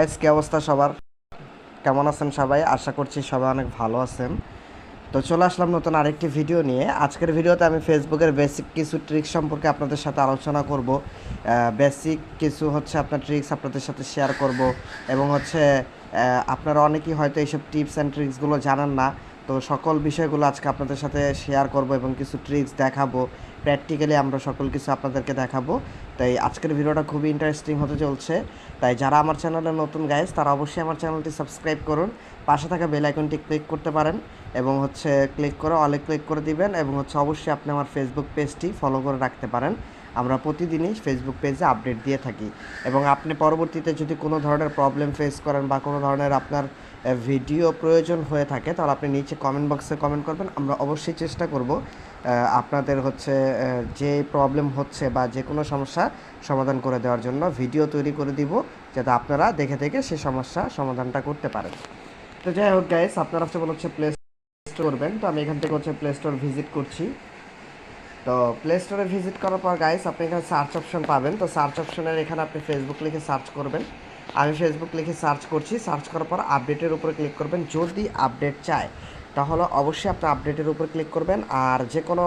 Guys কি অবস্থা সবার কেমন আছেন সবাই? আশা করছি সবাই অনেক ভালো আছেন। তো চলে আসলাম নতুন আরেকটি ভিডিও নিয়ে। আজকের ভিডিওতে আমি ফেসবুকের বেসিক কিছু ট্রিক্স সম্পর্কে আপনাদের সাথে আলোচনা করব। বেসিক কিছু হচ্ছে আপনার ট্রিক্স আপনাদের সাথে শেয়ার করব এবং হচ্ছে আপনারা অনেকেই হয়তো এইসব টিপস অ্যান্ড ট্রিক্সগুলো জানেন না। তো সকল বিষয়গুলো আজকে আপনাদের সাথে শেয়ার করব এবং কিছু ট্রিক্স দেখাবো। প্র্যাকটিক্যালি আমরা সকল কিছু আপনাদেরকে দেখাবো। তাই আজকের ভিডিওটা খুবই ইন্টারেস্টিং হতে চলছে। তাই যারা আমার চ্যানেলে নতুন গাইজ তারা অবশ্যই আমার চ্যানেলটি সাবস্ক্রাইব করুন। পাশে থাকা বেল আইকনটি ক্লিক করতে পারেন এবং হচ্ছে ক্লিক করে অলে ক্লিক করে দিবেন এবং হচ্ছে অবশ্যই আপনি আমার ফেসবুক পেজটি ফলো করে রাখতে পারেন। আমরা প্রতিদিনই ফেসবুক পেজে আপডেট দিয়ে থাকি। এবং আপনি পরবর্তীতে যদি কোনো ধরনের প্রবলেম ফেস করেন বা কোনো ধরনের আপনার ভিডিও প্রয়োজন হয়ে থাকে, তাহলে আপনি নিচে কমেন্ট বক্সে কমেন্ট করবেন। আমরা অবশ্যই চেষ্টা করব আপনাদের হচ্ছে যে প্রবলেম হচ্ছে বা যে কোনো সমস্যা সমাধান করে দেওয়ার জন্য ভিডিও তৈরি করে দিব, যাতে আপনারা দেখে দেখে সেই সমস্যা সমাধানটা করতে পারেন। তো যাই হোক গাইস আপনারা হচ্ছে বলে হচ্ছে প্লে স্টোর করবেন। তো আমি এখান থেকে হচ্ছে প্লে স্টোর ভিজিট করছি। তো প্লে স্টোরে ভিজিট করার পর গাইস আপনি এখানে সার্চ অপশন পাবেন। তো সার্চ অপশনের এখানে আপনি ফেসবুক লিখে সার্চ করবেন। আমি ফেসবুক লিখে সার্চ করছি। সার্চ করার পর আপডেটের উপরে ক্লিক করবেন। যদি আপডেট চায়, তাহলে অবশ্যই আপনি আপডেটের উপর ক্লিক করবেন। আর যে কোনো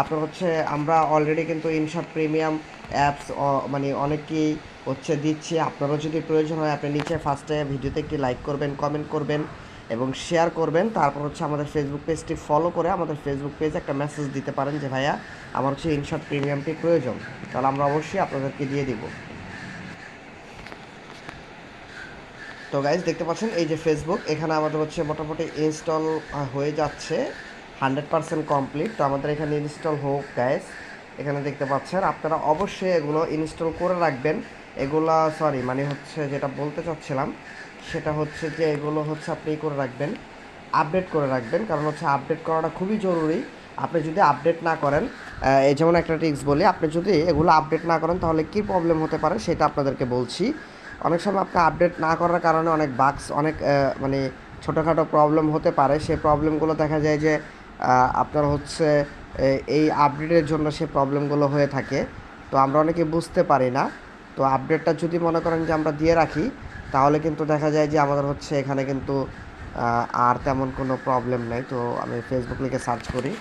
আপনার হচ্ছে, আমরা অলরেডি কিন্তু ইনশট প্রিমিয়াম অ্যাপস মানে অনেকেই হচ্ছে দিচ্ছি। আপনারও যদি প্রয়োজন হয়, আপনি নিচে ফার্স্টে ভিডিওতে একটি লাইক করবেন কমেন্ট করবেন। এবং শেয়ার করবেন। তারপর হচ্ছে আমাদের ফেসবুক পেজটি ফলো করে আমাদের ফেসবুক পেজে একটা মেসেজ দিতে পারেন যে, ভাইয়া, আমার হচ্ছে ইনশর্ট প্রিমিয়ামটি প্রয়োজন। তাহলে আমরা অবশ্যই আপনাদেরকে দিয়ে দিব। তো গাইজ দেখতে পাচ্ছেন, এই যে ফেসবুক এখানে আমাদের হচ্ছে মোটামুটি ইনস্টল হয়ে যাচ্ছে। হান্ড্রেড পার্সেন্ট কমপ্লিট তো আমাদের এখানে ইনস্টল হোক গাইজ এখানে দেখতে পাচ্ছেন, আপনারা অবশ্যই এগুলো ইনস্টল করে রাখবেন। এগুলা সরি মানে হচ্ছে যেটা বলতে চাচ্ছিলাম সেটা হচ্ছে যে এগুলো হচ্ছে আপনি করে রাখবেন আপডেট করে রাখবেন, কারণ হচ্ছে আপডেট করাটা খুবই জরুরি। আপনি যদি আপডেট না করেন এই যেমন একটা টিক্স বলি, আপনি যদি এগুলো আপডেট না করেন, তাহলে কী প্রবলেম হতে পারে সেটা আপনাদেরকে বলছি। অনেক সময় আপনি আপডেট না করার কারণে অনেক বাক্স অনেক মানে ছোটোখাটো প্রবলেম হতে পারে। সেই প্রবলেমগুলো দেখা যায় যে আপনার হচ্ছে এই আপডেটের জন্য সেই প্রবলেমগুলো হয়ে থাকে। তো আমরা অনেকে বুঝতে পারি না। তো আপডেটটা যদি মনে করেন যে আমরা দিয়ে রাখি তাহলে কিন্তু দেখা যায় যে আমাদের হচ্ছে এখানে কিন্তু আর তেমন কোনো প্রবলেম নেই। তো আমি ফেসবুক লিখে সার্চ করি।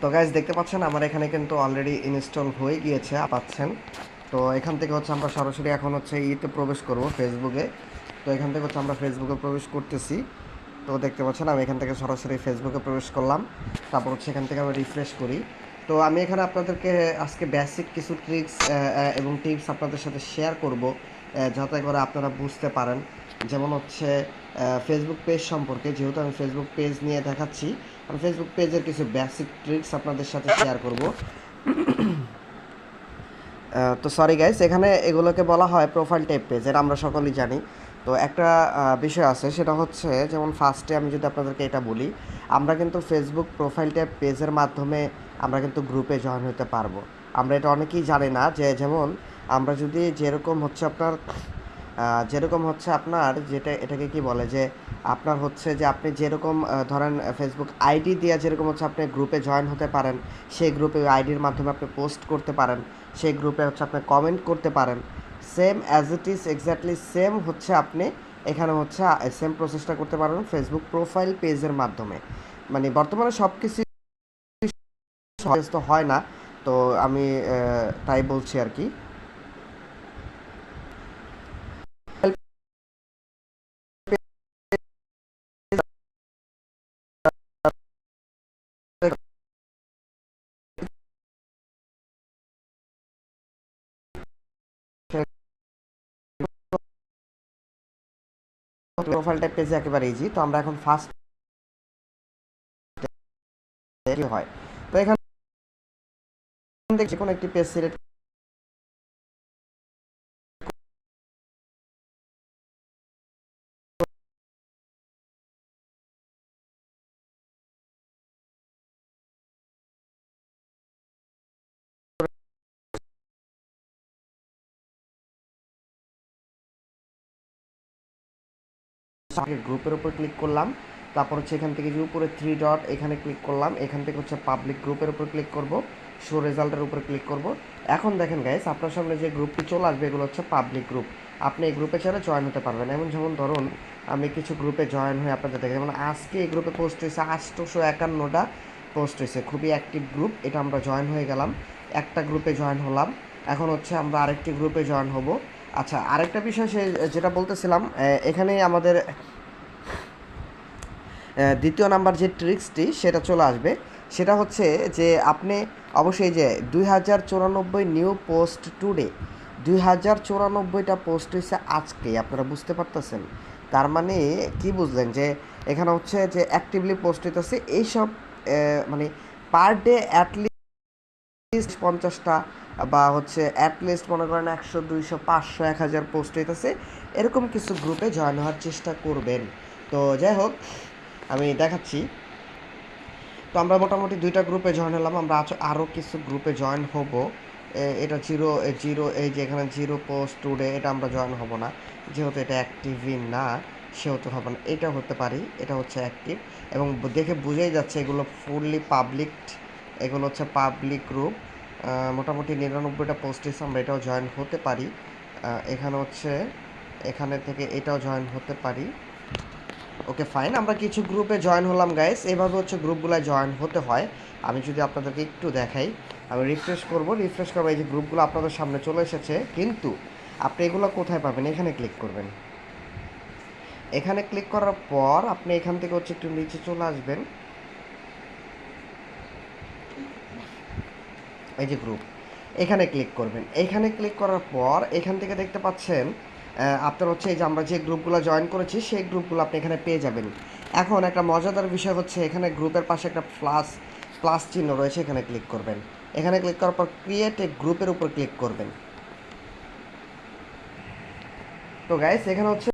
তো গাইজ দেখতে পাচ্ছেন আমার এখানে কিন্তু অলরেডি ইনস্টল হয়ে গিয়েছে, পাচ্ছেন। তো এখান থেকে হচ্ছে আমরা সরাসরি এখন হচ্ছে ইতে প্রবেশ করব ফেসবুকে তো এখান থেকে হচ্ছে আমরা ফেসবুকে প্রবেশ করতেছি। তো দেখতে পাচ্ছেন আমি এখান থেকে সরাসরি ফেসবুকে প্রবেশ করলাম। তারপর হচ্ছে এখান থেকে আমি রিফ্রেশ করি। তো আমি এখানে আপনাদেরকে আজকে বেসিক কিছু ট্রিক্স এবং টিপস আপনাদের সাথে শেয়ার করব যাতে করে আপনারা বুঝতে পারেন। যেমন হচ্ছে ফেসবুক পেজ সম্পর্কে, যেহেতু আমি ফেসবুক পেজ নিয়ে দেখাচ্ছি, আমি ফেসবুক পেজের কিছু বেসিক ট্রিক্স আপনাদের সাথে শেয়ার করব। তো সরি গাইস এখানে এগুলোকে বলা হয় প্রোফাইল টাইপ পেজ এটা আমরা সকলেই জানি। তো একটা বিষয় আছে, সেটা হচ্ছে, যেমন ফার্স্টে আমি যদি আপনাদেরকে এটা বলি, আমরা কিন্তু ফেসবুক প্রোফাইল টাইপ পেজের মাধ্যমে আমরা কিন্তু গ্রুপে জয়েন হতে পারব। আমরা এটা অনেকেই জানি না যে যেমন আমরা যদি যেরকম হচ্ছে আপনার যেরকম হচ্ছে আপনার যেটা, এটাকে কি বলে যে আপনার হচ্ছে যে আপনি যেরকম ধরেন ফেসবুক আইডি দিয়ে যেরকম হচ্ছে আপনি গ্রুপে জয়েন হতে পারেন, সেই গ্রুপে আইডির মাধ্যমে আপনি পোস্ট করতে পারেন, সেই গ্রুপে হচ্ছে আপনি কমেন্ট করতে পারেন। Same as it is exactly same হচ্ছে আপনি এখানে হচ্ছে সেম প্রসেসটা করতে পারেন ফেসবুক প্রোফাইল পেজের মাধ্যমে। মানে বর্তমানে সব কিছু তো হয় না, তো আমি তাই বলছি আর কি। প্রোফাইল টাইপ পেজে একেবারে ইজি তো আমরা এখন ফার্স্ট হয়। তো এখানে কোনো একটি পেজ সিলেক্ট আগে গ্রুপের উপর ক্লিক করলাম। তারপর হচ্ছে এখান থেকে যে উপরে থ্রি ডট এখানে ক্লিক করলাম। এখান থেকে হচ্ছে পাবলিক গ্রুপের উপর ক্লিক করব। শো রেজাল্টের উপর ক্লিক করব। এখন দেখেন গাইস আপনার সামনে যে গ্রুপটি চলে আসবে, এগুলো হচ্ছে পাবলিক গ্রুপ আপনি এই গ্রুপে ছাড়া জয়েন হতে পারবেন এমন যেমন ধরুন, আমি কিছু গ্রুপে জয়েন হয়ে আপনাদের দেখে, যেমন আজকে এই গ্রুপে পোস্ট হয়েছে আটশোশো একান্নটা পোস্ট হয়েছে। খুবই অ্যাক্টিভ গ্রুপ এটা আমরা জয়েন হয়ে গেলাম, একটা গ্রুপে জয়েন হলাম। এখন হচ্ছে আমরা আরেকটি গ্রুপে জয়েন হব। আচ্ছা আরেকটা বিষয় সে, যেটা বলতেছিলাম এখানে আমাদের দ্বিতীয় নাম্বার যে ট্রিক্সটি সেটা চলে আসবে। সেটা হচ্ছে যে আপনি অবশ্যই যে দুই হাজার চুরানব্বই নিউ পোস্ট টুডে, দুই হাজার চুরানব্বইটা পোস্ট হয়েছে আজকে, আপনারা বুঝতে পারতেছেন। তার মানে কি বুঝলেন যে এখানে হচ্ছে যে অ্যাক্টিভলি পোস্ট হইতেছে, এইসব মানে পার ডে অ্যাটলিস্ট পঞ্চাশটা বা হচ্ছে অ্যাটলিস্ট মনে করেন একশো, দুইশো, পাঁচশো, এক হাজার পোস্ট হইতেছে। এরকম কিছু গ্রুপে জয়েন হওয়ার চেষ্টা করবেন। তো যাই হোক, আমি দেখাচ্ছি। তো আমরা মোটামুটি দুইটা গ্রুপে জয়েন হলাম। আমরা আরও কিছু গ্রুপে জয়েন হব। এটা জিরো জিরো এই যে এখানে জিরো পোস্ট টুডে এটা আমরা জয়েন হব না। যেহেতু এটা অ্যাক্টিভই না, সেহেতু হবে না। এটা হতে পারি, এটা হচ্ছে অ্যাক্টিভ এবং দেখে বুঝেই যাচ্ছে এগুলো ফুললি পাবলিক এগুলো হচ্ছে পাবলিক গ্রুপ মোটামুটি নিরানব্বইটা পোস্ট হয়েছে আমরা এটাও জয়েন হতে পারি। এখানে হচ্ছে, এখানে থেকে এটাও জয়েন হতে পারি। ওকে ফাইন আমরা কিছু গ্রুপে জয়েন হলাম গাইস এভাবে হচ্ছে গ্রুপগুলো জয়েন হতে হয়। আমি যদি আপনাদেরকে একটু দেখাই, আমি রিফ্রেশ করব। রিফ্রেশ করব, এই যে গ্রুপগুলো আপনাদের সামনে চলে এসেছে। কিন্তু আপনি এগুলো কোথায় পাবেন? এখানে ক্লিক করবেন। এখানে ক্লিক করার পর আপনি এখান থেকে হচ্ছে একটু নিচে চলে আসবেন। এই যে গ্রুপ এখানে ক্লিক করবেন। এখানে ক্লিক করার পর এখান থেকে দেখতে পাচ্ছেন আপনার হচ্ছে এই যে আমরা যে গ্রুপগুলো জয়েন করেছি, সেই গ্রুপগুলো আপনি এখানে পেয়ে যাবেন। এখন একটা মজাদার বিষয় হচ্ছে এখানে গ্রুপের পাশে একটা প্লাস প্লাস চিহ্ন রয়েছে, এখানে ক্লিক করবেন। এখানে ক্লিক করার পর ক্রিয়েট এ গ্রুপের উপর ক্লিক করবেন। তো গাইস এখানে হচ্ছে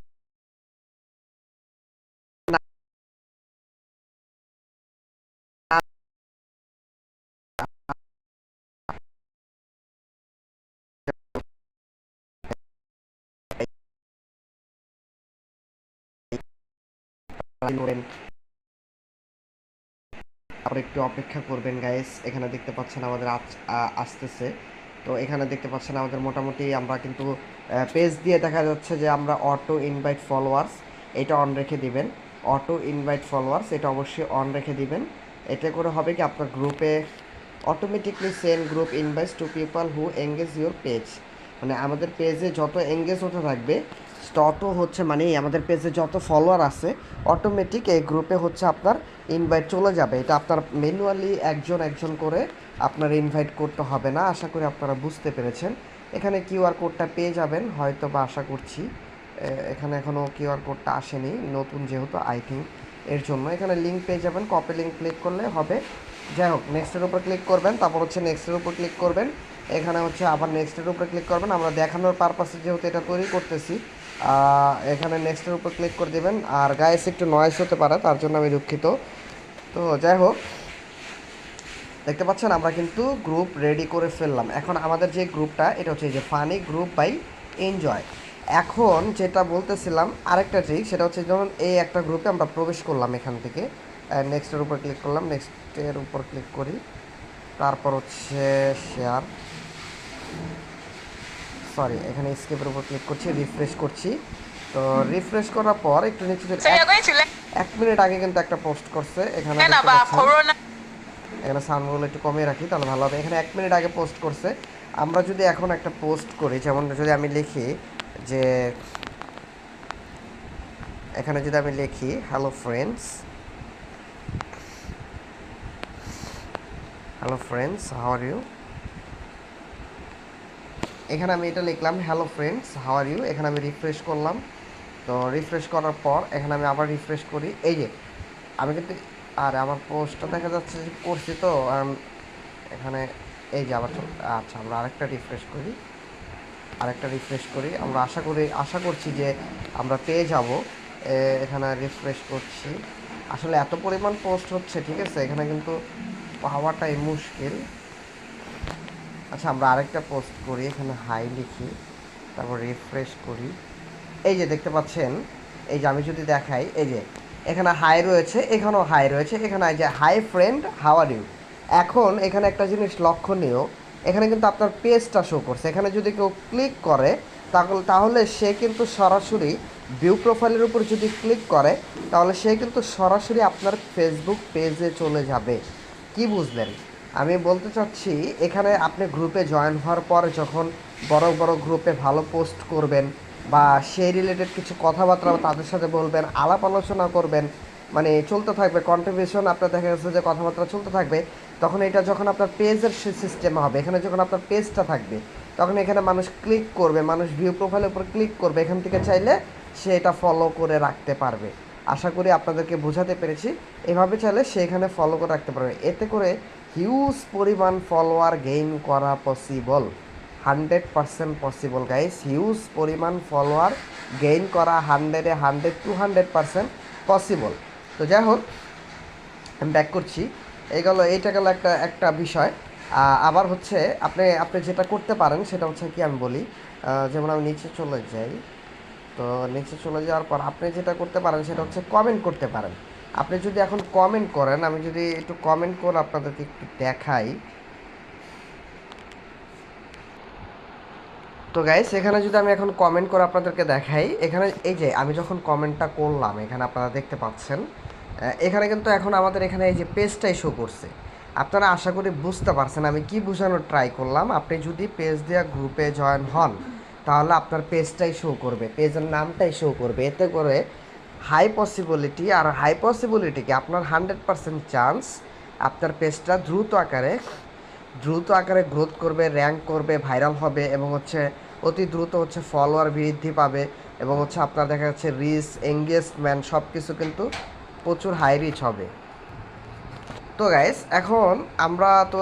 তারপর একটু অপেক্ষা করবেন গাইস এখানে দেখতে পাচ্ছেন আমাদের আসতেছে। তো এখানে দেখতে পাচ্ছেন আমাদের মোটামুটি আমরা কিন্তু পেজ দিয়ে দেখা যাচ্ছে যে আমরা অটো ইনভাইট ফলোয়ার্স এটা অন রেখে দিবেন। অটো ইনভাইট ফলোয়ার্স এটা অবশ্যই অন রেখে দিবেন। এতে করে হবে কি, আপনার গ্রুপে automatically send group invites to people who engage your page মানে আমাদের পেজে যত এঙ্গেজ হতে থাকবে, তত হচ্ছে মানে আমাদের পেজে যত ফলোয়ার আছে অটোমেটিক এই গ্রুপে হচ্ছে আপনার ইনভাইট চলে যাবে। এটা আপনার ম্যানুয়ালি একজন একজন করে আপনার ইনভাইট করতে হবে না। আশা করি আপনারা বুঝতে পেরেছেন। এখানে কিউআর কোডটা পেয়ে যাবেন। হয়তো বা আশা করছি এখানে এখনও কিউআর কোডটা আসেনি, নতুন যেহেতু আই থিঙ্ক এর জন্য। এখানে লিঙ্ক পেয়ে যাবেন কপি লিঙ্ক ক্লিক করলে হবে। যাই হোক নেক্সটের উপর ক্লিক করবেন, তারপর হচ্ছে নেক্সটের উপর ক্লিক করবেন। এখানে হচ্ছে আবার নেক্সটের উপর ক্লিক করবেন। আমরা দেখানোর পারপাসে যেহেতু এটা তৈরি করতেছি এখানে নেক্সটের উপর ক্লিক করে দেবেন। আর গায়েস একটু নয়েস হতে পারে, তার জন্য আমি দুঃখিত। তো যাই হোক, দেখতে পাচ্ছেন, আমরা কিন্তু গ্রুপ রেডি করে ফেললাম। এখন আমাদের যে গ্রুপটা এটা হচ্ছে যে ফানি গ্রুপ বাই এনজয় এখন যেটা বলতেছিলাম, আরেকটা ট্রিক সেটা হচ্ছে যেমন এই একটা গ্রুপে আমরা প্রবেশ করলাম এখান থেকে। নেক্সটের উপর ক্লিক করলাম নেক্সটের উপর ক্লিক করি। তারপর হচ্ছে শেয়ার সরি এখানে স্কেপের উপর ক্লিক করছি রিফ্রেশ করছি। তো রিফ্রেশ করার পর একটু নিচে এক মিনিট আগে কিন্তু একটা পোস্ট করছে এখানে এখানে সাউন্ডগুলো একটু কমিয়ে রাখি তাহলে ভালো হবে। এখানে এক মিনিট আগে পোস্ট করছে। আমরা যদি এখন একটা পোস্ট করি যেমন যদি আমি লিখি যে এখানে যদি আমি লিখি hello friends hello friends how are you এখানে আমি এটা লিখলাম hello friends how are you এখানে আমি রিফ্রেশ করলাম। তো রিফ্রেশ করার পর এখানে আমি আবার রিফ্রেশ করি। এই যে, আমি কিন্তু, আর আমার পোস্টটা দেখা যাচ্ছে যে করছি তো এখানে এই যে আবার আচ্ছা আমরা আরেকটা রিফ্রেশ করি। আরেকটা রিফ্রেশ করি। আমরা আশা করি, আশা করছি যে আমরা পেয়ে যাব। এখানে রিফ্রেশ করছি। আসলে এত পরিমাণ পোস্ট হচ্ছে, ঠিক আছে? এখানে কিন্তু পাওয়াটাই মুশকিল। আচ্ছা আমরা আরেকটা পোস্ট করি, এখানে হাই লিখি, তারপর রিফ্রেশ করি। এই যে দেখতে পাচ্ছেন, এই যে আমি যদি দেখাই, এই যে এখানে হাই রয়েছে, এখানেও হাই রয়েছে, এখানে যে হাই ফ্রেন্ড হাওয়ার ইউ এখন এখানে একটা জিনিস লক্ষণীয়, এখানে কিন্তু আপনার পেজটা শো করছে। এখানে যদি কেউ ক্লিক করে, তাহলে তাহলে সে কিন্তু সরাসরি ভিউ প্রোফাইলের উপর যদি ক্লিক করে, তাহলে সে কিন্তু সরাসরি আপনার ফেসবুক পেজে চলে যাবে। কি বুঝলেন? আমি বলতে চাচ্ছি, এখানে আপনি গ্রুপে জয়েন হওয়ার পর যখন বড় বড় গ্রুপে ভালো পোস্ট করবেন বা সেই রিলেটেড কিছু কথাবার্তা তাদের সাথে বলবেন, আলাপ আলোচনা করবেন মানে চলতে থাকবে কন্ট্রিবিউশন আপনার দেখা যাচ্ছে যে কথাবার্তা চলতে থাকবে, তখন এটা যখন আপনার পেজের সিস্টেম হবে, এখানে যখন আপনার পেজটা থাকবে, তখন এখানে মানুষ ক্লিক করবে, মানুষ ভিউ প্রোফাইলের উপর ক্লিক করবে, এখান থেকে চাইলে সে এটা ফলো করে রাখতে পারবে। আশা করি আপনাদেরকে বোঝাতে পেরেছি, এভাবে চাইলে সে এখানে ফলো করে রাখতে পারবে। এতে করে হিউজ পরিমাণ ফলোয়ার গেইন করা possible hundred percent possible guys huge পরিমাণ ফলোয়ার গেইন করা হান্ড্রেডে hundred to hundred percent possible তো যাই হোক, আমি ব্যাক করছি। এই গেল, এইটা গেল একটা একটা বিষয়। আবার হচ্ছে আপনি আপনি যেটা করতে পারেন সেটা হচ্ছে কি আমি বলি যেমন আমি নিচে চলে যাই, তো নিচে চলে যাওয়ার পর আপনি যেটা করতে পারেন সেটা হচ্ছে কমেন্ট করতে পারেন। আপনি যদি এখন কমেন্ট করেন, আমি যদি একটু কমেন্ট করে আপনাদেরকে একটু দেখাই। তো গাইস এখানে যদি আমি এখন কমেন্ট করে আপনাদেরকে দেখাই, এখানে এই যে আমি যখন কমেন্টটা করলাম, এখানে আপনারা দেখতে পাচ্ছেন এখানে কিন্তু এখন আমাদের এখানে এই যে পেজটাই শো করছে। আপনারা আশা করি বুঝতে পারছেন, আমি কি বোঝানোর ট্রাই করলাম, আপনি যদি পেজ দেওয়া গ্রুপে জয়েন হন, তাহলে আপনার পেজটাই শো করবে পেজের নামটাই শো করবে। এতে করে হাই পসিবিলিটি আর হাই পসিবিলিটিকে আপনার হান্ড্রেড পার্সেন্ট চান্স আপনার পেজটা দ্রুত আকারে দ্রুত আকারে গ্রোথ করবে র্যাঙ্ক করবে ভাইরাল হবে এবং হচ্ছে অতি দ্রুত হচ্ছে ফলোয়ার বৃদ্ধি পাবে এবং হচ্ছে আপনার দেখা যাচ্ছে রিচ এঙ্গেজমেন্ট সব কিছু কিন্তু প্রচুর হাই রিচ হবে। তো গাইস এখন আমরা তো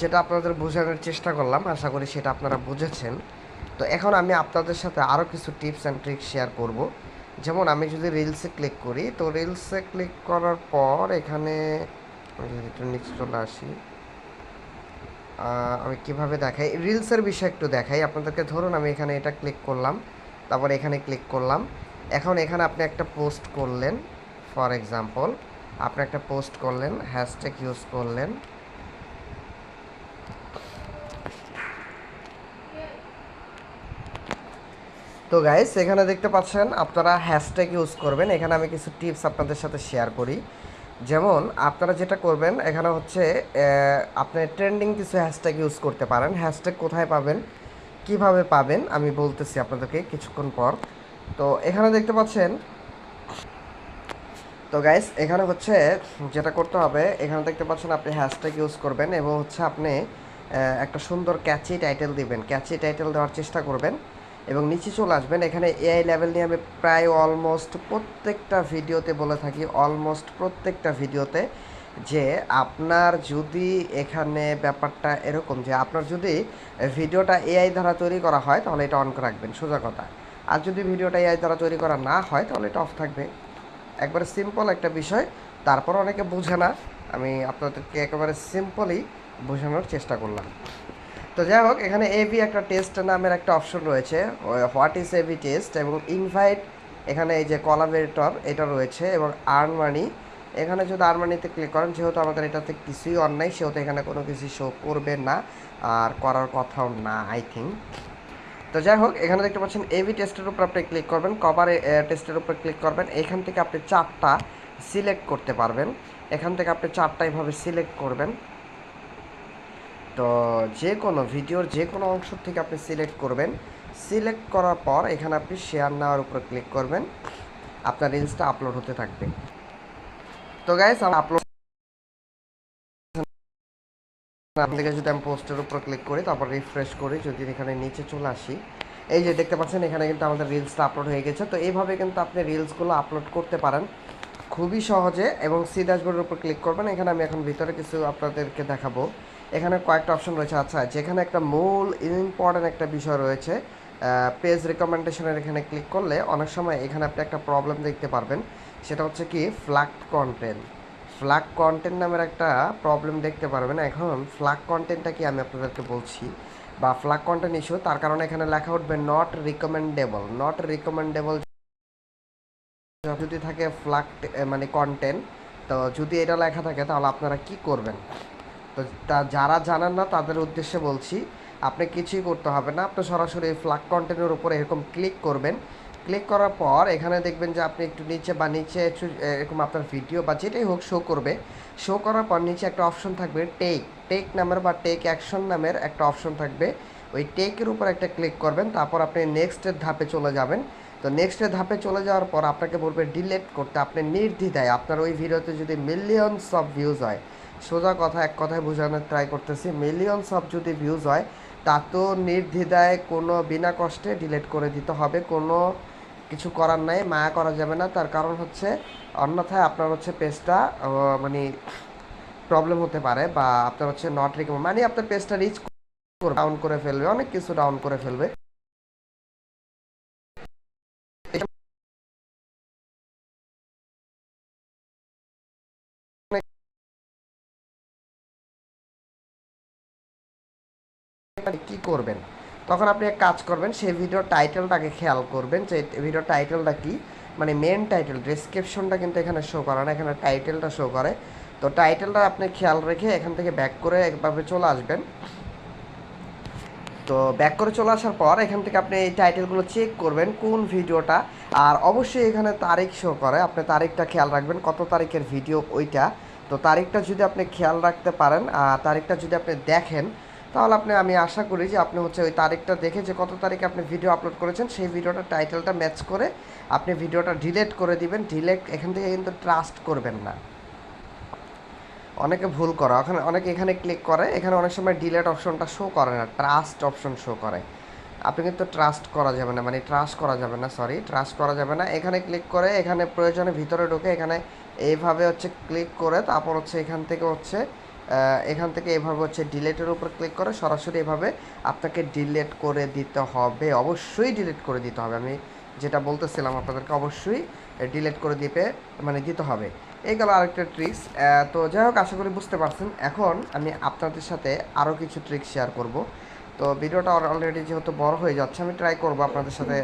যেটা আপনাদের বোঝানোর চেষ্টা করলাম, আশা করি সেটা আপনারা বুঝেছেন। তো এখন আমি আপনাদের সাথে আরও কিছু টিপস অ্যান্ড ট্রিক্স শেয়ার করব। যেমন আমি যদি রিলসে ক্লিক করি, তো রিলসে ক্লিক করার পর এখানে একটু চলে আসি আমি কীভাবে দেখাই? রিলসের বিষয়ে একটু দেখাই। আপনাদেরকে ধরুন আমি এখানে এটা ক্লিক করলাম, তারপর এখানে ক্লিক করলাম। এখন এখানে আপনি একটা পোস্ট করলেন ফর এক্সাম্পল আপনি একটা পোস্ট করলেন হ্যাশট্যাগ ইউজ করলেন। তো গাইস এখানে দেখতে পাচ্ছেন আপনারা হ্যাশট্যাগ ইউজ করবেন। এখানে আমি কিছু টিপস আপনাদের সাথে শেয়ার করি। যেমন, আপনারা যেটা করবেন, এখানে হচ্ছে আপনি ট্রেন্ডিং কিছু হ্যাশট্যাগ ইউজ করতে পারেন। হ্যাশট্যাগ কোথায় পাবেন, কীভাবে পাবেন, আমি বলতেছি আপনাদেরকে কিছুক্ষণ পর। তো এখানে দেখতে পাচ্ছেন, তো গাইস এখানে হচ্ছে, যেটা করতে হবে, এখানে দেখতে পাচ্ছেন আপনি হ্যাশট্যাগ ইউজ করবেন এবং হচ্ছে আপনি একটা সুন্দর ক্যাচি টাইটেল দিবেন। ক্যাচি টাইটেল দেওয়ার চেষ্টা করবেন। এবং নিচে চলে আসবেন। এখানে এআই লেভেল নিয়ে আমি প্রায় অলমোস্ট প্রত্যেকটা ভিডিওতে বলে থাকি অলমোস্ট প্রত্যেকটা ভিডিওতে যে আপনার যদি এখানে ব্যাপারটা এরকম যে আপনার যদি ভিডিওটা এআই দ্বারা তৈরি করা হয়, তাহলে এটা অন করে রাখবেন, সোজা কথা। আর যদি ভিডিওটা এআই দ্বারা তৈরি করা না হয়, তাহলে এটা অফ থাকবে। একবারে সিম্পল একটা বিষয়, তারপর অনেকে বুঝে না। আমি আপনাদেরকে একেবারে সিম্পলি বোঝানোর চেষ্টা করলাম। তো যাই হোক, এখানে এবি একটা টেস্ট নামের একটা অপশন রয়েছে। What is A B test এবং ইনভাইট এখানে এই যে কলাবেটর এটা রয়েছে এবং আর্ন মানি এখানে যদি আর্ন মানিতে ক্লিক করেন, যেহেতু আমাদের এটাতে কিছুই অন্যায় সেহেতু এখানে কোনো কিছু শো করবে না আর করার কথাও না আই থিঙ্ক তো যাই হোক, এখানে দেখতে পাচ্ছেন এবি টেস্টের উপর আপনি ক্লিক করবেন কভার টেস্টের উপর ক্লিক করবেন। এখান থেকে আপনি চারটা সিলেক্ট করতে পারবেন। এখান থেকে আপনি চারটা এভাবে সিলেক্ট করবেন। তো যে কোনো ভিডিওর যে কোনো অংশ থেকে আপনি সিলেক্ট করবেন। সিলেক্ট করার পর এখানে আপনি শেয়ার নেওয়ার উপর ক্লিক করবেন। আপনার রিলসটা আপলোড হতে থাকবে। তো গাইস আপলোড আপনাদেরকে যদি আমি পোস্টের উপর ক্লিক করি, তারপর রিফ্রেশ করি, যদি এখানে নিচে চলে আসি। এই যে দেখতে পাচ্ছেন, এখানে কিন্তু আমাদের রিলসটা আপলোড হয়ে গেছে। তো এইভাবে কিন্তু আপনি রিলসগুলো আপলোড করতে পারেন। খুবই সহজে এবং সি ড্যাশবোর্ডের উপর ক্লিক করবেন। এখানে আমি এখন ভিতরে কিছু আপনাদেরকে দেখাবো। এখানে কয়েকটা অপশন রয়েছে। আচ্ছা যেখানে একটা মূল ইম্পর্টেন্ট একটা বিষয় রয়েছে পেজ রেকমেন্ডেশনের এখানে ক্লিক করলে অনেক সময় এখানে আপনি একটা প্রবলেম দেখতে পারবেন। সেটা হচ্ছে কি ফ্ল্যাগ কন্টেন্ট ফ্ল্যাগ কন্টেন্ট নামের একটা প্রবলেম দেখতে পারবেন। এখন ফ্ল্যাগ কন্টেন্টটা কি আমি আপনাদেরকে বলছি? বা ফ্ল্যাগ কন্টেন্ট ইস্যু তার কারণে এখানে লেখা উঠবে নট রিকমেন্ডেবল নট রিকমেন্ডেবল যদি থাকে ফ্ল্যাগ মানে কন্টেন্ট তো যদি এটা লেখা থাকে, তাহলে আপনারা কি করবেন? তো তা যারা জানেন না, তাদের উদ্দেশ্যে বলছি, আপনি কিছুই করতে হবে না। আপনি সরাসরি ফ্ল্যাগ কন্টেন্টের উপর এরকম ক্লিক করবেন। ক্লিক করার পর এখানে দেখবেন যে আপনি একটু নিচে বা নিচে একটু, এরকম আপনার ভিডিও বা যেটাই হোক শো করবে। শো করার পর নিচে একটা অপশন থাকবে টেক টেক নামের বা টেক অ্যাকশন নামের একটা অপশন থাকবে। ওই টেকের উপর একটা ক্লিক করবেন, তারপর আপনি নেক্সটের ধাপে চলে যাবেন। তো নেক্সটের ধাপে চলে যাওয়ার পর আপনাকে বলবে ডিলেট করতে। আপনি নির্দ্বিধায় আপনার ওই ভিডিওতে যদি মিলিয়নস অফ ভিউজ হয় সোজা কথা, এক কথায় বোঝানোর ট্রাই করতেছি। মিলিয়নস অফ যদি ভিউজ হয়, তা তো নির্দ্বিধায় কোনো বিনা কষ্টে ডিলেট করে দিতে হবে। কোনো কিছু করার নাই, মায়া করা যাবে না। তার কারণ হচ্ছে, অন্যথায় আপনার হচ্ছে পেজটা মানে প্রবলেম হতে পারে বা আপনার হচ্ছে নট রিকমেন্ড মানে আপনার পেজটা রিচ ডাউন করে ফেলবে, অনেক কিছু ডাউন করে ফেলবে। কি করবেন? তখন আপনি এক কাজ করবেন, সেই ভিডিও টাইটেলটাকে খেয়াল করবেন যে ভিডিও টাইটেলটা কি? মানে মেন টাইটেল ডিসক্রিপশনটা কিন্তু এখানে শো করে না, এখানে টাইটেলটা শো করে। তো টাইটেলটা আপনি খেয়াল রেখে এখান থেকে ব্যাক করে একভাবে চলে আসবেন। তো ব্যাক করে চলে আসার পর এখান থেকে আপনি এই টাইটেলগুলো চেক করবেন, কোন ভিডিওটা আর অবশ্যই এখানে তারিখ শো করে, আপনি তারিখটা খেয়াল রাখবেন, কত তারিখের ভিডিও ওইটা। তো তারিখটা যদি আপনি খেয়াল রাখতে পারেন, আর তারিখটা যদি আপনি দেখেন তাহলে আপনি, আমি আশা করি যে আপনি হচ্ছে ওই তারিখটা দেখে যে কত তারিখে আপনি ভিডিও আপলোড করেছেন, সেই ভিডিওটা টাইটেলটা ম্যাচ করে আপনি ভিডিওটা ডিলেট করে দিবেন ডিলেট এখান থেকে কিন্তু ট্রাস্ট করবেন না। অনেকে ভুল করে, ওখানে অনেকে এখানে ক্লিক করে, এখানে অনেক সময় ডিলেট অপশনটা শো করে না ট্রাস্ট অপশন শো করে। আপনি কিন্তু ট্রাস্ট করা যাবে না মানে ট্রাস্ট করা যাবে না সরি ট্রাস্ট করা যাবে না। এখানে ক্লিক করে, এখানে প্রয়োজনে ভিতরে ঢুকে এখানে এইভাবে হচ্ছে ক্লিক করে, তারপর হচ্ছে এখান থেকে হচ্ছে এখান থেকে এভাবে হচ্ছে ডিলেটের উপর ক্লিক করে সরাসরি এভাবে আপনাকে ডিলেট করে দিতে হবে। অবশ্যই ডিলেট করে দিতে হবে। আমি যেটা বলতেছিলাম আপনাদেরকে, অবশ্যই ডিলেট করে দিতে মানে দিতে হবে। এই গেল আরেকটা ট্রিক্স তো যাই হোক, আশা করি বুঝতে পারছেন। এখন আমি আপনাদের সাথে আরও কিছু ট্রিক্স শেয়ার করব। তো ভিডিওটা অলরেডি যেহেতু বড় হয়ে যাচ্ছে, আমি ট্রাই করব আপনাদের সাথে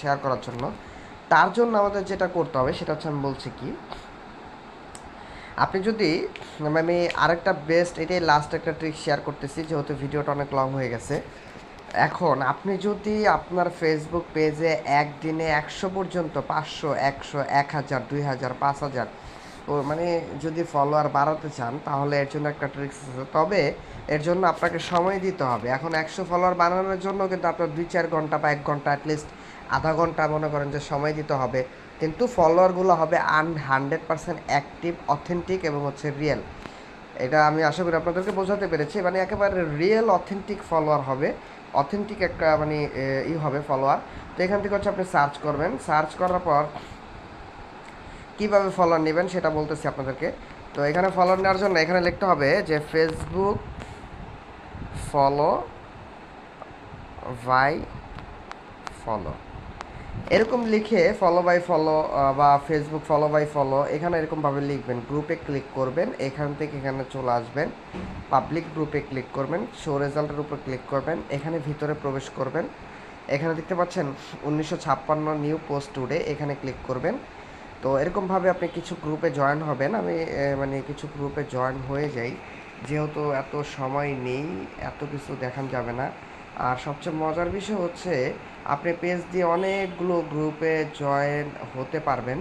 শেয়ার করার জন্য। তার জন্য আমাদের যেটা করতে হবে, সেটা হচ্ছে আমি বলছি কি আপনি যদি আমি আরেকটা বেস্ট এটাই লাস্ট একটা ট্রিক শেয়ার করতেছি, যেহেতু ভিডিওটা অনেক লং হয়ে গেছে। এখন আপনি যদি আপনার ফেসবুক পেজে একদিনে একশো পর্যন্ত, পাঁচশো, একশো, এক হাজার, দুই হাজার, পাঁচ হাজার ও মানে যদি ফলোয়ার বাড়াতে চান, তাহলে এর জন্য একটা ট্রিক্স আছে। তবে এর জন্য আপনাকে সময় দিতে হবে। এখন একশো ফলোয়ার বানানোর জন্য কিন্তু আপনার দুই চার ঘণ্টা বা এক ঘণ্টা অ্যাটলিস্ট আধা ঘণ্টা মনে করেন যে সময় দিতে হবে। কিন্তু ফলোয়ারগুলো হবে আন হান্ড্রেড পার্সেন্ট অ্যাক্টিভ অথেন্টিক এবং হচ্ছে রিয়েল এটা আমি আশা করি আপনাদেরকে বোঝাতে পেরেছি। মানে একেবারে রিয়েল অথেন্টিক ফলোয়ার হবে। অথেন্টিক একটা মানে ই হবে ফলোয়ার তো এখান থেকে হচ্ছে আপনি সার্চ করবেন। সার্চ করার পর কীভাবে ফলোয়ার নেবেন সেটা বলতেছি আপনাদেরকে। তো এখানে ফলোয়ার নেওয়ার জন্য এখানে লিখতে হবে যে ফেসবুক ফলো বাই ফলো এরকম লিখে ফলো বাই ফলো বা ফেসবুক ফলো বাই ফলো এখানে এরকমভাবে লিখবেন। গ্রুপে ক্লিক করবেন, এখান থেকে এখানে চলে আসবেন। পাবলিক গ্রুপে ক্লিক করবেন শো রেজাল্টের উপর ক্লিক করবেন, এখানে ভিতরে প্রবেশ করবেন। এখানে দেখতে পাচ্ছেন উনিশশো ছাপ্পান্ন নিউ পোস্ট টুডে এখানে ক্লিক করবেন। তো এরকমভাবে আপনি কিছু গ্রুপে জয়েন হবেন। আমি মানে কিছু গ্রুপে জয়েন হয়ে যাই। যেহেতু এত সময় নেই, এত কিছু দেখান যাবে না। আর সবচেয়ে মজার বিষয় হচ্ছে, আপনি পেজ দিয়ে অনেকগুলো গ্রুপে জয়েন হতে পারবেন।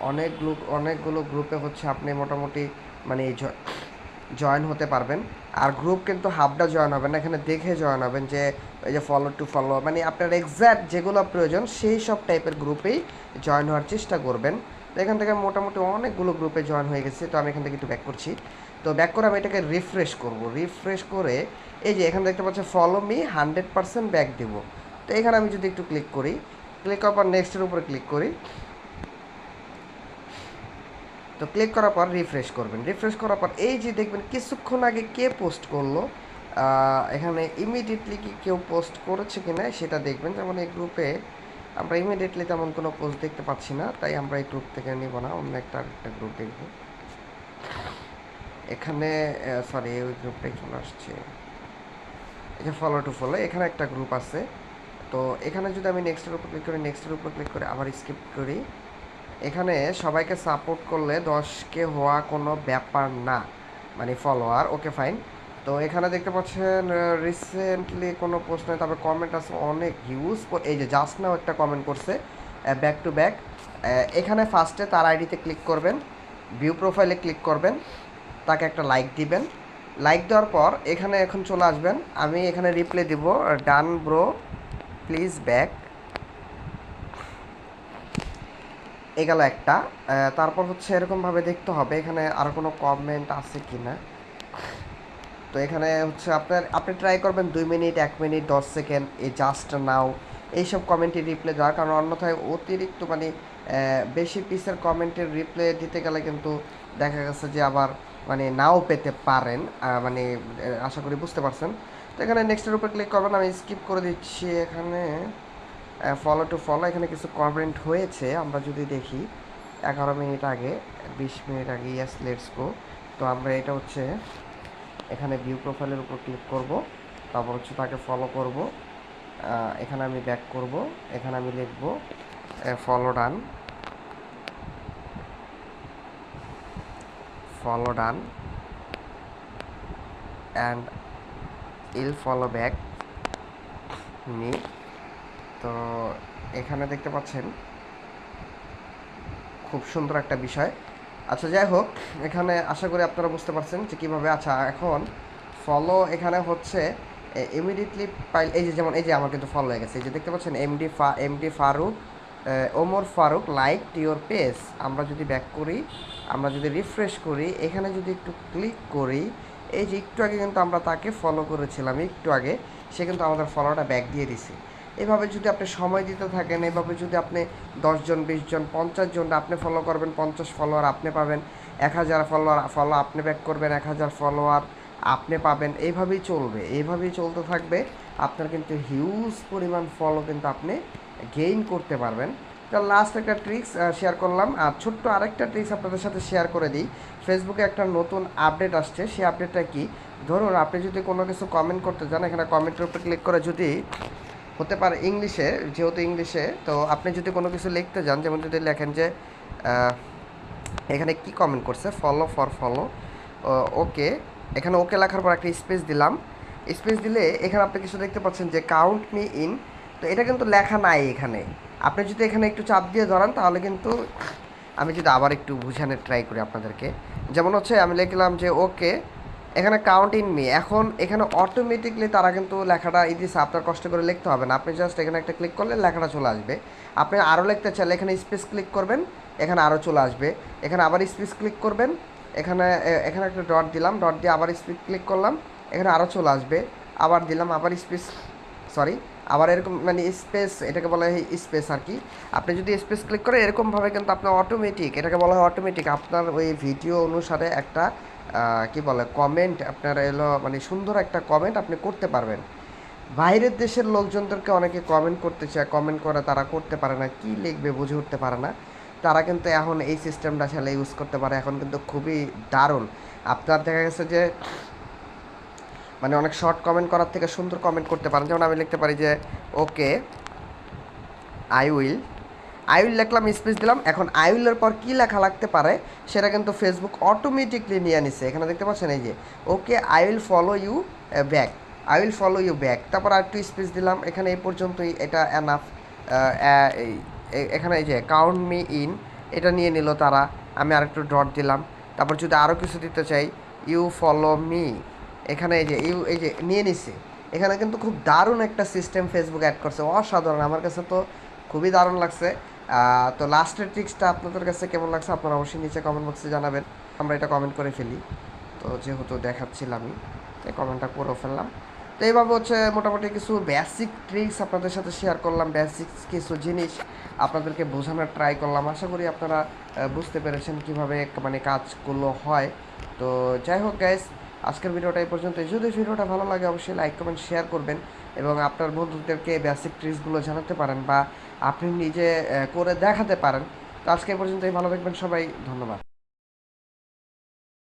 অনেকগুলো অনেকগুলো গ্রুপে হচ্ছে আপনি মোটামুটি মানে জয়েন হতে পারবেন। আর গ্রুপ কিন্তু হাফটা জয়েন হবেন না, এখানে দেখে জয়েন হবেন যে, এই যে ফলো টু ফলো মানে আপনার এক্স্যাক্ট যেগুলো প্রয়োজন, সেই সব টাইপের গ্রুপেই জয়েন হওয়ার চেষ্টা করবেন। তো এখান থেকে মোটামুটি অনেকগুলো গ্রুপে জয়েন হয়ে গেছে, তো আমি এখান থেকে একটু ব্যাক করছি। তো ব্যাক করে আমি এটাকে রিফ্রেশ করব। রিফ্রেশ করে, এই যে এখানে দেখতে পাচ্ছি follow me hundred percent back দেবো। তো এখানে আমি যদি একটু ক্লিক করি ক্লিক করার পর নেক্সটের উপরে ক্লিক করি তো ক্লিক করার পর রিফ্রেশ করবেন। রিফ্রেশ করার পর এই যে দেখবেন কিছুক্ষণ আগে কে পোস্ট করল এখানে ইমিডিয়েটলি কি কেউ পোস্ট করেছে কিনা সেটা দেখবেন। যেমন এই গ্রুপে আমরা ইমিডিয়েটলি তেমন কোনো পোস্ট দেখতে পাচ্ছি না, তাই আমরা এই গ্রুপ থেকে নিব না, অন্য একটা আরেকটা গ্রুপ দেখব। এখানে সরি ওই গ্রুপটাই চলে আসছে। যে ফলো টু ফলো এখানে একটা গ্রুপ আছে। তো এখানে যদি আমি নেক্সটের উপর ক্লিক করি নেক্সটের উপর ক্লিক করে আবার স্কিপ করি এখানে সবাইকে সাপোর্ট করলে দশকে হওয়া কোনো ব্যাপার না। মানে ফলোয়ার ওকে ফাইন তো এখানে দেখতে পাচ্ছেন রিসেন্টলি কোনো পোস্ট নেই তারপরে কমেন্ট আছে অনেক হিউজ এই যে জাস্ট নাও একটা কমেন্ট করছে ব্যাক টু ব্যাক এখানে ফার্স্টে তার আইডিতে ক্লিক করবেন ভিউ প্রোফাইলে ক্লিক করবেন, তাকে একটা লাইক দিবেন। লাইক দেওয়ার পর এখানে এখন চলে আসবেন। আমি এখানে রিপ্লাই দিব ডান ব্রো প্লিজ ব্যাক এ একটা। তারপর হচ্ছে এরকমভাবে দেখতে হবে, এখানে আর কোনো কমেন্ট আছে কি না তো এখানে হচ্ছে আপনার, আপনি ট্রাই করবেন দুই মিনিট, এক মিনিট, দশ সেকেন্ড এই জাস্ট নাও এইসব কমেন্টে রিপ্লাই দেওয়ার। কারণ অন্যথায় অতিরিক্ত মানে বেশি পিসের কমেন্টের রিপ্লাই দিতে গেলে কিন্তু দেখা গেছে যে আবার মানে নাও পেতে পারেন। মানে আশা করি বুঝতে পারছেন। তো এখানে নেক্সটের উপর ক্লিক করবেন, আমি স্কিপ করে দিচ্ছি এখানে। ফলো টু ফলো এখানে কিছু কমেন্ট হয়েছে, আমরা যদি দেখি, এগারো মিনিট আগে, বিশ মিনিট আগে ইয়াস লেটস গো তো আমরা এটা হচ্ছে এখানে ভিউ প্রোফাইলের উপর ক্লিক করব, তারপর হচ্ছে তাকে ফলো করব। এখানে আমি ব্যাক করব, এখানে আমি লিখব follow done follow done and I'll follow back me তো এখানে দেখতে পাচ্ছেন খুব সুন্দর একটা বিষয়। আচ্ছা যাই হোক, এখানে আশা করি আপনারা বুঝতে পারছেন যে কীভাবে আচ্ছা এখন ফলো এখানে হচ্ছে ইমিডিয়েটলি পাইল এই যে যেমন, এই যে আমার কিন্তু ফলো হয়ে গেছে, এই যে দেখতে পাচ্ছেন এমডি ফা M D Faruk Omar Faruk like your page আমরা যদি ব্যাক করি, আমরা যদি রিফ্রেশ করি, এখানে যদি একটু ক্লিক করি, এই যে একটু আগে কিন্তু আমরা তাকে ফলো করেছিলাম, একটু আগে, সে কিন্তু আমাদের ফলোটা ব্যাক দিয়ে দিছে। এভাবে যদি আপনি সময় দিতে থাকেন, এভাবে যদি আপনি দশজন, বিশজন পঞ্চাশ জন আপনি ফলো করবেন, পঞ্চাশ ফলোয়ার আপনি পাবেন, এক হাজার ফলোয়ার ফলো আপনি ব্যাক করবেন, এক হাজার ফলোয়ার আপনি পাবেন। এইভাবেই চলবে, এইভাবেই চলতে থাকবে। আপনার কিন্তু হিউজ পরিমাণ ফলো কিন্তু আপনি গেইন করতে পারবেন। তো লাস্ট একটা ট্রিক্স শেয়ার করলাম। আর ছোট্ট আরেকটা ট্রিক্স আপনাদের সাথে শেয়ার করে দিই। ফেসবুকে একটা নতুন আপডেট আসছে, সেই আপডেটটা কি? ধরুন আপনি যদি কোনো কিছু কমেন্ট করতে চান, এখানে কমেন্টের উপর ক্লিক করে যদি হতে পারে ইংলিশে, যেহেতু ইংলিশে, তো আপনি যদি কোনো কিছু লিখতে যান, যেমন যদি লেখেন যে এখানে কি কমেন্ট করছে? ফলো ফর ফলো ওকে এখানে ওকে লেখার পর একটা স্পেস দিলাম। স্পেস দিলে এখানে আপনি কিছু দেখতে পাচ্ছেন যে কাউন্ট মি ইন তো এটা কিন্তু লেখা নাই এখানে। আপনি যদি এখানে একটু চাপ দিয়ে ধরান, তাহলে কিন্তু আমি যদি আবার একটু বোঝানোর ট্রাই করি আপনাদেরকে। যেমন হচ্ছে, আমি লিখলাম যে ওকে এখানে কাউন্ট ইন মি এখন এখানে অটোমেটিকলি তারা কিন্তু লেখাটা দিচ্ছে আপনার কষ্ট করে লিখতে হবে না। আপনি জাস্ট এখানে একটা ক্লিক করলে লেখাটা চলে আসবে। আপনি আরও লিখতে চাইলে এখানে স্পেস ক্লিক করবেন, এখানে আরও চলে আসবে। এখানে আবার স্পেস ক্লিক করবেন, এখানে এখানে একটা ডট দিলাম ডট দিয়ে আবার স্পেস ক্লিক করলাম, এখানে আরও চলে আসবে। আবার দিলাম, আবার স্পেস সরি আবার এরকম মানে স্পেস এটাকে বলা হয় স্পেস আর কি। আপনি যদি স্পেস ক্লিক করে, এরকমভাবে কিন্তু আপনার অটোমেটিক এটাকে বলা হয় অটোমেটিক আপনার ওই ভিডিও অনুসারে একটা কি বলে কমেন্ট আপনার এলো মানে সুন্দর একটা কমেন্ট আপনি করতে পারবেন। বাইরের দেশের লোকজনদেরকে অনেকে কমেন্ট করতে চায় কমেন্ট করে তারা করতে পারে না, কি লিখবে বুঝে উঠতে পারে না। তারা কিন্তু এখন এই সিস্টেমটা আসলে ইউজ করতে পারে, এখন কিন্তু খুবই দারুণ। আপনার দেখা গেছে যে মানে অনেক শর্ট কমেন্ট করার থেকে সুন্দর কমেন্ট করতে পারেন। যেমন আমি লিখতে পারি যে, okay I will I will লিখলাম স্পেস দিলাম। এখন আই উইলের পর কী লেখা লাগতে পারে, সেটা কিন্তু ফেসবুক অটোমেটিকলি নিয়ে নিছে। এখানে দেখতে পাচ্ছেন এই যে, okay I will follow you back I will follow you back তারপর আর একটু স্পেস দিলাম। এখানে এই পর্যন্তই এটা অ্যানাফ এখানে এই যে কাউন্ট মি ইন এটা নিয়ে নিল তারা। আমি আরেকটু ডট দিলাম। তারপর যদি আরও কিছু দিতে চাই ইউ ফলো মি এখানে এই যে ইউ এই যে নিয়ে নিছে। এখানে কিন্তু খুব দারুণ একটা সিস্টেম ফেসবুক অ্যাড করছে। অসাধারণ। আমার কাছে তো খুবই দারুণ লাগছে। তো লাস্টের ট্রিক্সটা আপনাদের কাছে কেমন লাগছে আপনারা অবশ্যই নিচে কমেন্ট বক্সে জানাবেন। আমরা এটা কমেন্ট করে ফেলি। তো যেহেতু দেখাচ্ছিলামই তাই কমেন্টটা করে ফেললাম। তো এইভাবে হচ্ছে মোটামুটি কিছু বেসিক ট্রিক্স আপনাদের সাথে শেয়ার করলাম। বেসিক কিছু জিনিস আপনাদেরকে বোঝানোর ট্রাই করলাম। আশা করি আপনারা বুঝতে পেরেছেন কীভাবে মানে কাজগুলো হয়। তো যাই হোক গ্যাস আজকের ভিডিওটা এই পর্যন্ত যদি ভিডিওটা ভালো লাগে, অবশ্যই লাইক কমেন্ট শেয়ার করবেন এবং আপনার বন্ধুদেরকে বেসিক ট্রিক্সগুলো জানাতে পারেন বা আপনি নিজে করে দেখাতে পারেন। তো আজকে পর্যন্তই। ভালো থাকবেন সবাই। ধন্যবাদ।